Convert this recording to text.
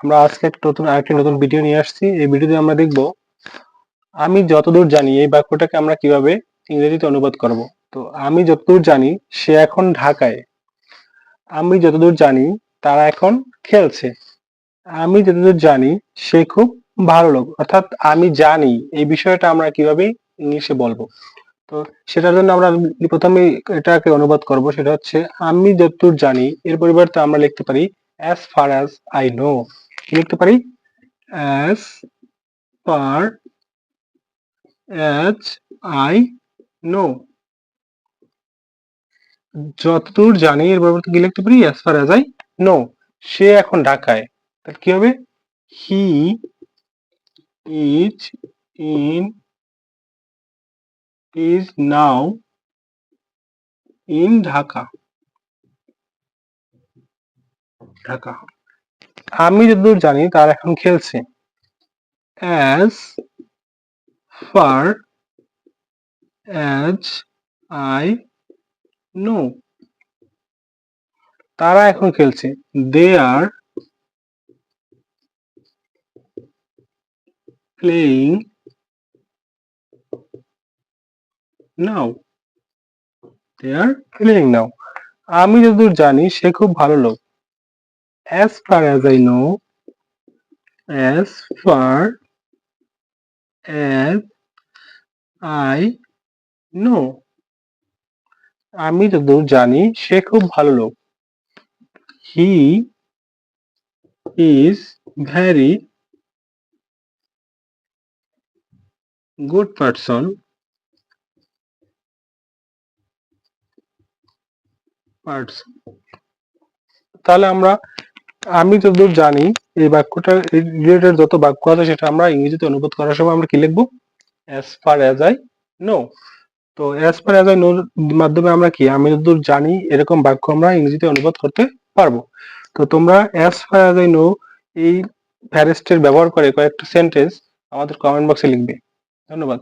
আমরা আজকে নতুন, আরেকটি নতুন ভিডিও নিয়ে আসছি। এই ভিডিওতে আমরা দেখব, আমি যতদূর জানি এই বাক্যটাকে আমরা কীভাবে ইংরেজিতে অনুবাদ করব। তো আমি যতদূর জানি, সে এখন ঢাকায়। আমি যতদূর জানি, তারা এখন খেলছে। আমি যতদূর জানি, সে খুব ভালো লোক। অর্থাৎ আমি জানি, এই বিষয়টা আমরা কীভাবে ইংলিশে বলব। তো সেটার জন্য আমরা প্রথমে এটাকে অনুবাদ করব, সেটা হচ্ছে, আমি যতদূর জানি, এর পরিবর্তে আমরা লিখতে পারি as far as I know লিখতে পারি? As far as I know যতদূর জানি এর পরিবর্তে কি লিখতে পারি? As far as I know সে এখন ঢাকায়। তাহলে কি হবে? He is in is now in Dhaka Dhaka আমি যতদূর জানি তার এখন খেলছে। As far as I know তারা এখন খেলছে। দে are playing now they are playing নাও আমি যতদূর জানি, সে খুব ভালো লোক। As far as I know as far as I know. আমি যতদূর জানি, সে খুব ভালো লোক। He is very good person parts তাহলে আমরা আমি যতদূর জানি, এই বাক্যটা রিলেটেড যত বাক্য আছে সেটা আমরা ইংরেজিতে অনুবাদ করার সময় আমরা কি লিখব? As far as I know তো অ্যাজ ফার অ্যাজ আই নোর মাধ্যমে আমরা কি? আমি যতদূর জানি, এরকম বাক্য আমরা ইংরেজিতে অনুবাদ করতে পারব। তো তোমরা as far as I know এই ফ্যারেস্টের ব্যবহার করে কয়েকটা সেন্টেন্স আমাদের কমেন্ট বক্সে লিখবে। ধন্যবাদ।